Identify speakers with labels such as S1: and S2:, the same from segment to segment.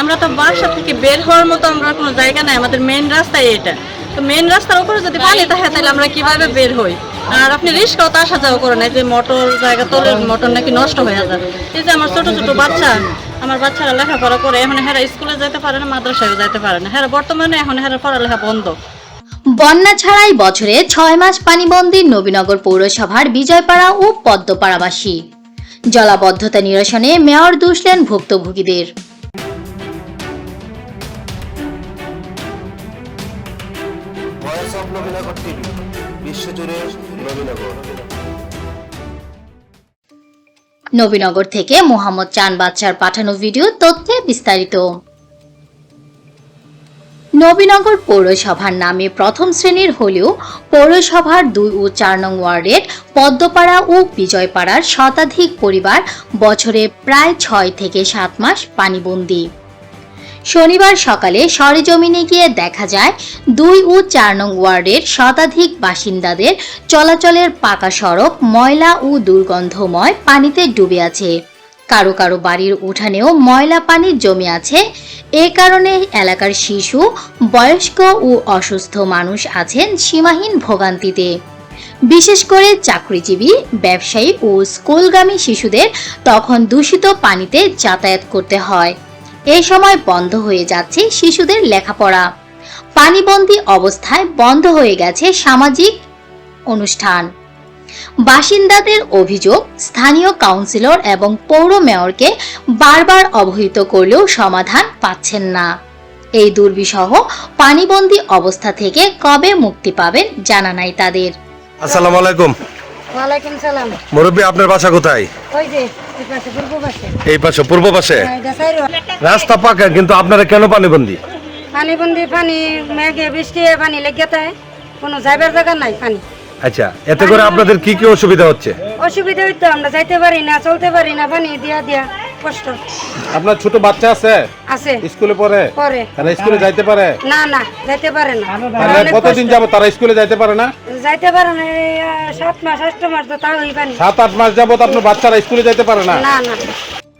S1: আমরা তো বাসা থেকে বের হওয়ার মতো আমরা কোনো জায়গা নাই আমাদের মেন রাস্তায় এটা। তো মেন রাস্তার উপরে যদি পানি থাকে তাহলে আমরা কীভাবে বের হই? আর আপনি রিস্কাও তো আসা যাওয়া করেন এই যে মোটর জায়গা তোলে মোটর নাকি নষ্ট হয়ে যাবে। এই যে আমার ছোট ছোট বাচ্চা আমার বাচ্চারা লেখাপড়া করে এখন হেরা স্কুলে যেতে পারে না মাদ্রাসায় যেতে পারে না। হেরা বর্তমানে এখন হেরা পড়ালেখা বন্ধ।
S2: বন্যা ছাড়াই বছরে ছয় মাস পানিবন্দী নবীনগর পৌরসভার বিজয়পাড়া ও পদ্মপাড়াবাসী। জলাবদ্ধতা নিরসনে মেয়র দুষলেন ভুক্তভোগীদের।
S3: নবীনগর। নবীনগর
S2: থেকে মোহাম্মদ চান বাচ্চার পাঠানো ভিডিও তথ্যে বিস্তারিত। নবীনগর পৌরসভার নামে প্রথম শ্রেণির হলেও পৌরসভার দুই ও চার নং ওয়ার্ডের পদ্মপাড়া ও বিজয়পাড়ার শতাধিক পরিবার বছরে প্রায় ছয় থেকে সাত মাস পানিবন্দী। শনিবার সকালে সরেজমিনে গিয়ে দেখা যায়, দুই ও চার নং ওয়ার্ডের শতাধিক বাসিন্দাদের চলাচলের পাকা সড়ক, ময়লা ও দুর্গন্ধময় পানিতে ডুবে আছে। কারও কারও বাড়ির উঠানেও ময়লা পানি জমে আছে। এ কারণে এলাকার শিশু, বয়স্ক ও অসুস্থ মানুষ আছেন সীমাহীন ভোগান্তিতে। বিশেষ করে চাকরিজীবী, ব্যবসায়ী ও স্কুলগামী শিশুদের তখন দূষিত পানিতে যাতায়াত করতে হয়। এই সময় বন্ধ হয়ে যাচ্ছে শিশুদের লেখাপড়া। পানিবন্দী অবস্থায় বন্ধ হয়ে গেছে সামাজিক অনুষ্ঠান। বাসিন্দাদের অভিযোগ, স্থানীয় কাউন্সিলর এবং পৌর মেয়রকে বারবার অবহিত করলেও সমাধান পাচ্ছেন না। এই দুর্বিসহ পানিবন্দী অবস্থা থেকে কবে মুক্তি পাবেন জানা নাই তাদের।
S3: আসসালামু আলাইকুম।
S4: ওয়ালাইকুম সালাম।
S3: মুরব্বী আপনার বাসা কোথায়?
S4: ওই যে এই পাশে পূর্ব পাশে।
S3: এই পাশে পূর্ব পাশে? রাস্তা পাকা কিন্তু আপনারা কেন পানিবন্দি?
S4: পানি বন্দি পানি মেঘে বৃষ্টি পানি লেগে যায়। কোনো যাইবার জায়গা নাই পানি।
S3: আচ্ছা এতে করে আপনাদের কি কি অসুবিধা হচ্ছে?
S4: অসুবিধা হইতো আমরা যাইতে পারি না চলতে পারি না পানি দিয়া দিয়া। কষ্ট।
S5: আপনার ছোট বাচ্চা আছে?
S4: আছে।
S5: স্কুলে পড়ে?
S4: পরে
S5: তারা স্কুলে যাইতে পারে?
S4: না না যাইতে পারে না।
S5: তাহলে কতদিন। যাব? তারা স্কুলে যাইতে পারে না?
S4: যাইতে পারে না এই, সাত মাস আষ্ট মাস তো তাও হই পানি
S5: সাত আট মাস যাবত আপনার বাচ্চারা স্কুলে যাইতে পারে না?
S4: না না।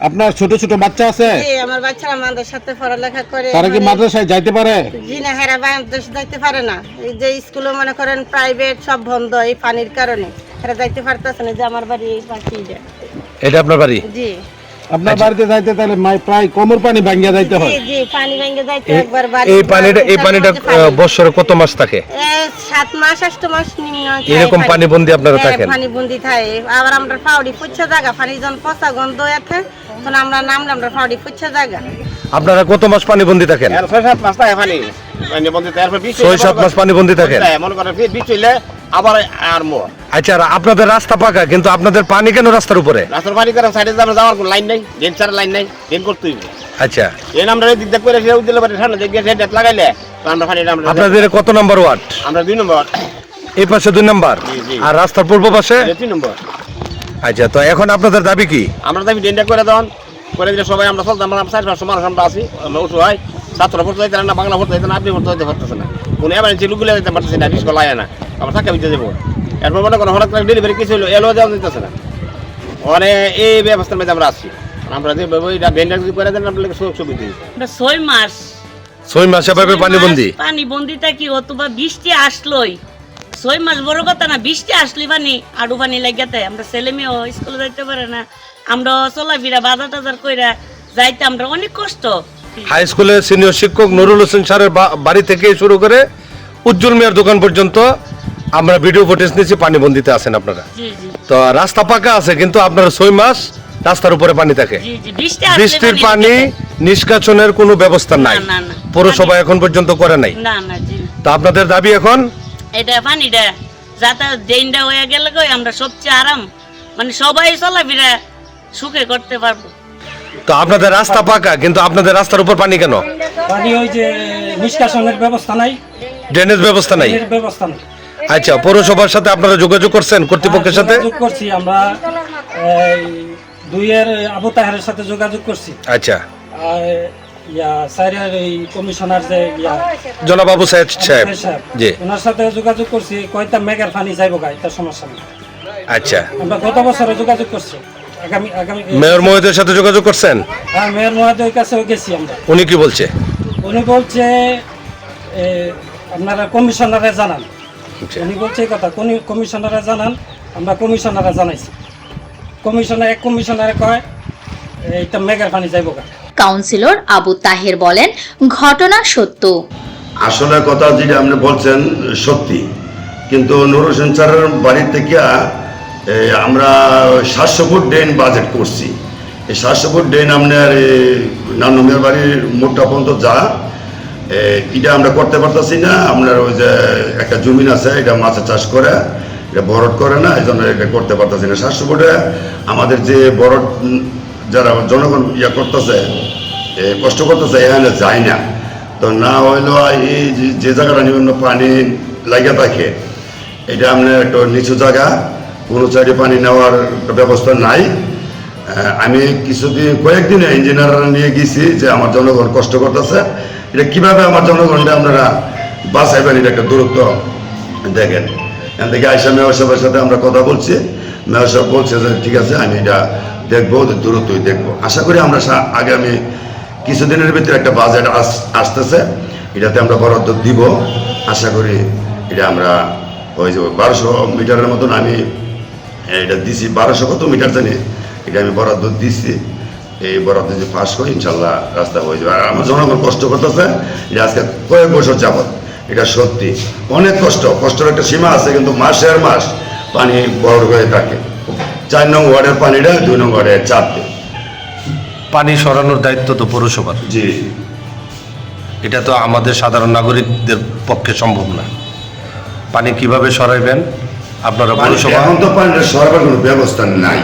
S5: আপনার ছোট ছোট বাচ্চা আছে?
S1: আমার বাচ্চারা আমাদের সাথে পড়ালেখা করে
S5: তারা কি মাদ্রাসায় যাইতে পারে?
S1: জি না হেরা বাংলাদেশ যাইতে পারে না। এই যে স্কুলে মনে করেন প্রাইভেট সব বন্ধ এই পানির কারণে। হেরা যাইতে পারতেছে না যে আমার বাড়ি এই পাখি
S3: এটা আপনার বাড়ি?
S1: জি।
S5: আপনার বাড়িতে যাইতে তাহলে প্রায় কোমর পানি ভাঙ্গিয়া যাইতে হয়?
S1: জি জি পানি ভেঙে যাইতে
S3: এই-
S1: একবার বাড়ি
S3: এই পানিটা এই পানিটা বৎসরে কত মাস থাকে?
S1: মাস আষ্ট মাস নিম্ন
S3: এরকম পানিবন্দী আপনারা
S1: হ্যাঁ,
S3: থাকেন?
S1: পানি বন্দি থাকে। আবার আমরা ফাউডি পুচ্ছা জায়গা পানি যখন পচা গন্ধ আছে তখন আমরা নামলাম আমরা ফাউডি পুচ্ছা জায়গা।
S3: আপনারা কত মাস পানিবন্দি থাকেন?
S6: ছয় সাত মাস থাকে পানি। পানি বন্ধ তারপর বৃষ্টি
S3: ছয় সাত মাস পানিবন্দি থাকেন?
S6: হ্যাঁ, মনে করেন বৃষ্টি হইলে আবার আর মো
S3: আচ্ছা আপনাদের রাস্তা পাকা কিন্তু আপনাদের পানি কেন রাস্তার উপরে?
S6: রাস্তার পানি করে সাইডে যাওয়ার যাওয়ার কোনো লাইন নেই ড্রেন ছাড়া লাইন নেই ড্রেন করতে হইবে
S3: আচ্ছা।
S6: এই দিক দেখ করে সেটা দিলে পারে দেখে সেটা লাগাইলে আমরা পানি আমরা
S3: আপনাদের কত নম্বর ওয়ার্ড?
S6: আমরা দুই নম্বর
S3: এই পাশে দুই নম্বর। আর রাস্তার পূর্ব পাশে?
S6: তিন নম্বর
S3: আচ্ছা তো এখন আপনাদের দাবি কি?
S6: আমরা দাবি ড্রেনটা করে দেন। করে দিলে সবাই আমরা চলতাম আমরা চার পাঁচশো মানুষ আমরা আছি আমরা উঁচু হয়। ছাত্র পড়তে যাইতে না বাংলা পড়তে যাইতে না আপনি পড়তে যাইতে পারতেছে না। কোনো লুকুলে যেতে পারতেছে না না। আমরা যাব এরপর মনে করেন হঠাৎ করে ডেলিভারি কিছু হলো এলো যাওয়া যেতেছে না। মানে এই ব্যবস্থার মধ্যে আমরা আছি। আমরা যে ড্রেনটা যদি করে দেন আপনাদের সুযোগ সুবিধা
S7: আমরা ছয় মাস।
S3: ছয় মাসে পাবে পানিবন্দি
S7: পানি বন্দিটা কি হতো বা বৃষ্টি আসলোই। ছয় মাস বড় কথা না বৃষ্টি আসলে পানি আড়ু পানি লাগাতে আমরা ছেলে মেয়েও স্কুলে যাইতে পারে না। আমরা চলাফেরা বাজার টাজার কইরা যাইতে আমরা অনেক কষ্ট।
S3: হাই স্কুলের সিনিয়র শিক্ষক নুরুল হোসেন স্যারের বাড়ি থেকে শুরু করে উজ্জ্বল মিয়ার দোকান পর্যন্ত আমরা ভিডিও ফুটেজ নিয়েছি পানিবন্দিতে আছেন আপনারা।
S7: জি জি।
S3: তো রাস্তা পাকা আছে কিন্তু আপনারা ছয় মাস রাস্তার উপরে পানি থাকে। বৃষ্টির পানি নিষ্কাশনের কোনো ব্যবস্থা নাই।
S7: না, না, না।
S3: পৌরসভা এখন পর্যন্ত করে নাই।
S7: না না জি। না।
S3: তো আপনাদের দাবি এখন?
S7: এটা পানিটা হয়ে গেলে কই আমরা সবচেয়ে আরাম। মানে সবাই চলাফেরা সুখে করতে পারব।
S3: তো আপনাদের রাস্তা পাকা কিন্তু আপনাদের রাস্তার উপর পানি কেন?
S8: পানি ওই যে নিষ্কাশনের ব্যবস্থা নাই।
S3: ড্রেনেজ ব্যবস্থা নাই।
S8: ব্যবস্থা নাই।
S3: আচ্ছা পৌরসভার সাথে আপনারা যোগাযোগ করছেন কর্তৃপক্ষের সাথে?
S8: যোগাযোগ করছি আমরা এই, দুইয়ের আবু তাহেরের সাথে যোগাযোগ করছি।
S3: আচ্ছা।
S8: আর ইয়া স্যারের এই কমিশনার যে ইয়া
S3: জনাবাবু সাহেব। সাহেব
S8: সাহেব,
S3: জি।
S8: ওনার সাথে যোগাযোগ করছি কয়টা মেঘের পানি যাইব গা এটা সমস্যা নেই।
S3: আচ্ছা।
S8: আমরা গত বছরে যোগাযোগ করছি আগামী আগামী
S3: মেয়র মহোদয়ের সাথে যোগাযোগ করছেন?
S8: হ্যাঁ মেয়র মহোদয়ের কাছেও গেছি আমরা।
S3: উনি কি বলছে?
S8: উনি বলছে আপনারা কমিশনারে জানান। উনি বলছে এই কথা কোন কমিশনারে জানান আমরা কমিশনারে জানাইছি। কমিশনার এক কমিশনারে কয় এইটা মেঘের পানি যাইব
S2: কাউন্সিলর আবু তাহের বলেন ঘটনা সত্য।
S9: আসলে কথা যেটা আপনি বলছেন সত্যি। কিন্তু নুর হোসেন স্যারের বাড়ি থেকে আমরা সাতশো ফুট ড্রেন বাজেট করছি। এই সাতশো ফুট ড্রেন আপনার নানুমের বাড়ির মোটটা পর্যন্ত যা এটা আমরা করতে পারতেছি না। আপনার ওই যে একটা জমিন আছে, এটা মাছের চাষ করে, এটা বরট করে না এই জন্য এটা করতে পারতেছি না। সাতশো ফুটে আমাদের যে বরট যারা জনগণ ইয়া করতেছে কষ্ট করতেছে এখানে যায় না। তো না হইল এই যে- জায়গাটা বিভিন্ন পানি লাগিয়ে থাকে, এটা আপনার একটা নিচু জায়গা, কোনো সাইডে পানি নেওয়ার ব্যবস্থা নাই। আমি কিছুদিন, কয়েকদিনে ইঞ্জিনিয়াররা নিয়ে গেছি যে আমার জনগণ কষ্ট করতেছে। এটা কীভাবে আমার জনগণটা আপনারা বাঁচাইবেন এটা একটা দূরত্ব দেখেন। এখান থেকে আইসা মেয়র সাহেবের সাথে আমরা কথা বলছি। মেয়র সাহেব বলছে যে, ঠিক আছে, আমি এটা দেখব, ওদের দূরত্বই দেখব। আশা করি আমরা আগামী কিছুদিনের ভিতরে একটা বাজেট আস- আসতেছে। এটাতে আমরা বরাদ্দ দিব। আশা করি এটা আমরা ওই যে বারোশো মিটারের মতন আমি এটা দিছি। বারোশো কত মিটার জানি? এটা আমি বরাদ্দ দিছি। এই বরাদ্দ যদি পাস করি ইনশাল্লাহ রাস্তা হয়ে যাবে। আর আমার জনগণ কষ্ট করতেছে এটা আজকে কয়েক বছর যাবত এটা সত্যি। অনেক কষ্ট কষ্টের একটা সীমা আছে কিন্তু মাসের মাস পানি বড় হয়ে থাকে। চার নং ওয়ার্ডের পানিটা দুই নং ওয়ার্ডের চাপে।
S3: পানি সরানোর দায়িত্ব তো পৌরসভার।
S9: জি।
S3: এটা তো আমাদের সাধারণ নাগরিকদের পক্ষে সম্ভব না। পানি কীভাবে সরাইবেন? আপনারা পৌরসভা
S9: এখন তো পানিটা সরকার কোনো ব্যবস্থা নাই।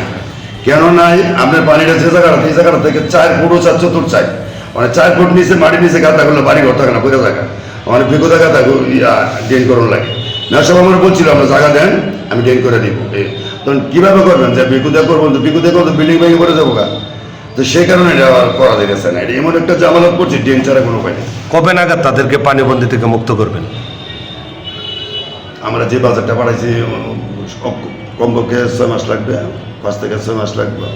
S9: কেন নাই আপনার পানিটা যে জায়গাটা এই জায়গাটা থেকে চার ফুটও চার চতুর চাই মানে চার ফুট নিচে মাটির নিচে গাঁথা করলে বাড়ি ঘর থাকে না পুরো জায়গা মানে বিগত গাঁথা ড্রেন করুন লাগে। না সব আমার বলছিল আমরা জায়গা দেন আমি ড্রেন করে দিব তখন কীভাবে করবেন? যে বিকুদে করবেন তো বিকুদে করব বিল্ডিং ভেঙে পড়ে যাব গা। তো সেই কারণে এটা আর করা যেতেছে না। এটা এমন একটা জামানত করছি ড্রেন ছাড়া কোনো উপায় নেই।
S3: কবে নাগাদ তাদেরকে পানিবন্দি থেকে মুক্ত করবেন?
S9: আমরা যে বাজারটা বাড়াইছি উম, কমপক্ষে ছয় মাস লাগবে। পাঁচ থেকে ছয় মাস লাগবে।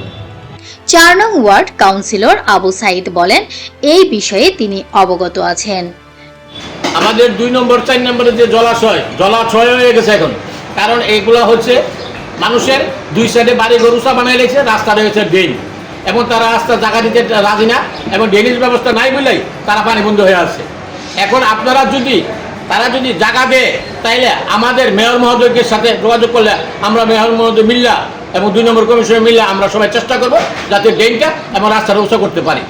S2: চার নং ওয়ার্ড কাউন্সিলর আবু সাইদ বলেন এই বিষয়ে তিনি অবগত আছেন।
S10: আমাদের দুই নম্বর চার নম্বরের যে জলাশয় জলাশয় হয়ে গেছে এখন। কারণ এইগুলো হচ্ছে মানুষের দুই সাইডে বাড়ি গরুসা বানাই রেখেছে রাস্তা রয়েছে ড্রেন। এবং তারা রাস্তা জায়গা দিতে রাজি না এবং ড্রেনেজ ব্যবস্থা নাই বলেই তারা পানি বন্ধ হয়ে আছে এখন আপনারা যদি তারা যদি জায়গা দেয় তাইলে আমাদের মেয়র মহোদয়কে সাথে যোগাযোগ করলে আমরা মেয়র মহোদয় মিল্লা এবং দুই নম্বর কমিশনে মিললে আমরা সবাই চেষ্টা করব যাতে ড্রেনটা এবং রাস্তাটা উৎসব করতে পারি।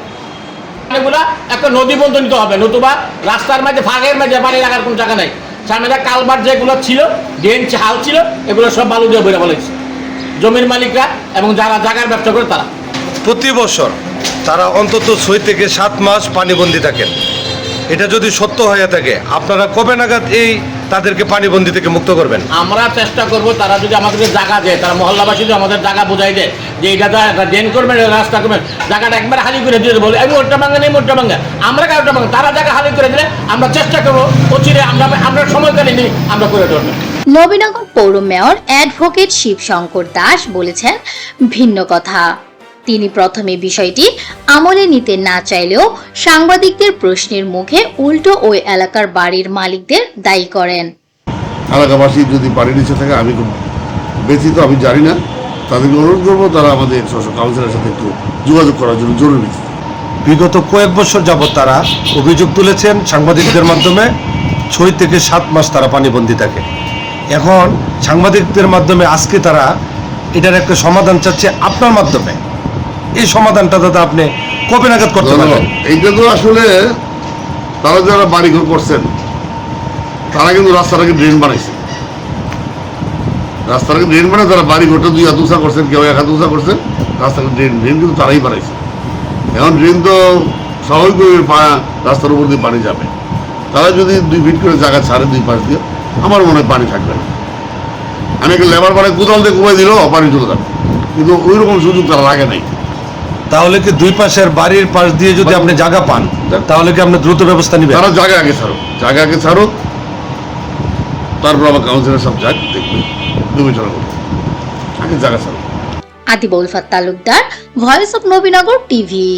S10: এগুলা একটা নদী বন্ধ নিতে হবে, নতুবা রাস্তার মাঝে, ফাঁকের মাঝে পানি লাগার কোনো জায়গা নাই। সামনে কালবার যেগুলো ছিল, ড্রেন হাল ছিল, এগুলো সব বালু দিয়ে বেরো বলেছে জমির মালিকরা এবং যারা জায়গার ব্যবসা করে তারা।
S3: প্রতি বছর তারা অন্তত ছয় থেকে সাত মাস পানিবন্দি থাকেন। এটা যদি সত্য হয়ে থাকে, আপনারা কবে নাগাদ এই তাদেরকে পানিবন্দি থেকে মুক্ত করবেন।
S10: আমরা চেষ্টা করব তারা যদি আমাদেরকে জায়গা দেয় তারা মহল্লাবাসী যদি আমাদের জায়গা বোঝাই দেয় যে এটা তো একটা ড্রেন করবেন রাস্তা করবেন জায়গাটা একবার হালি করে দিয়ে বলে আমি ওটা ভাঙা নেই মোটটা ভাঙা আমরা কারোটা ভাঙা তারা জায়গা হালি করে দিলে আমরা চেষ্টা করব অচিরে আমরা আমরা সময়কালীন নিয়ে আমরা করে ধরবো।
S2: নবীনগর পৌর মেয়র অ্যাডভোকেট শিবশঙ্কর দাস বলেছেন ভিন্ন কথা। তিনি প্রথমে বিষয়টি আমলে নিতে না চাইলেও সাংবাদিকদের প্রশ্নের মুখে উল্টো ওই এলাকার বাড়ির মালিকদের দায়ী করেন।
S11: এলাকাবাসী যদি বাড়ির নিচে থাকে আমি খুব ব্যথিত আমি জানি না। তাদেরকে অনুরোধ করব তারা আমাদের কাউন্সিলের সাথে একটু যোগাযোগ করার জন্য জরুরি।
S3: বিগত কয়েক বছর যাবৎ তারা অভিযোগ তুলেছেন সাংবাদিকদের মাধ্যমে ছয় থেকে সাত মাস তারা পানিবন্দি থাকে। এখন সাংবাদিকদের মাধ্যমে আজকে তারা এটার একটা সমাধান চাচ্ছে আপনার মাধ্যমে। এই সমাধানটা দাদা আপনি কবে নাগাদ করতে পারবেন।
S11: এইটা তো আসলে তারা যারা বাড়িঘর করছেন তারা কিন্তু রাস্তাটাকে ড্রেন বানাইছে। রাস্তাটাকে ড্রেন বানায় তারা বাড়ি ঘরটা দুই হাত উঁচা করছেন কেউ এক হাত উঁচা করছেন রাস্তাকে ড্রেন ড্রেন কিন্তু তারাই বানাইছে। এখন ড্রেন তো স্বাভাবিকভাবে রাস্তার উপর দিয়ে পানি যাবে। তারা যদি দুই ফিট করে জায়গা ছাড়ে দুই পাশ দিয়ে আমার মনে হয় পানি থাকবে না। আমি একটা লেবার বাড়ি কোদাল দিয়ে কুমাই দিলেও পানি চলে যাবে। কিন্তু ওই রকম সুযোগ তারা লাগে নাই।
S3: তাহলে কি দুই পাশের বাড়ির পাশ দিয়ে যদি আপনি জায়গা পান তাহলে কি আপনি দ্রুত ব্যবস্থা নেবেন?
S11: তারা জায়গা আগে ছাড়ুক জায়গা আগে ছাড়ুক তারপর আমার কাউন্সিলর সব যাক দেখবে বিবেচনা করবে। আগে জায়গা ছাড়ুক।
S2: আদিবুল ফাত Talukdar voice of Nabinagar TV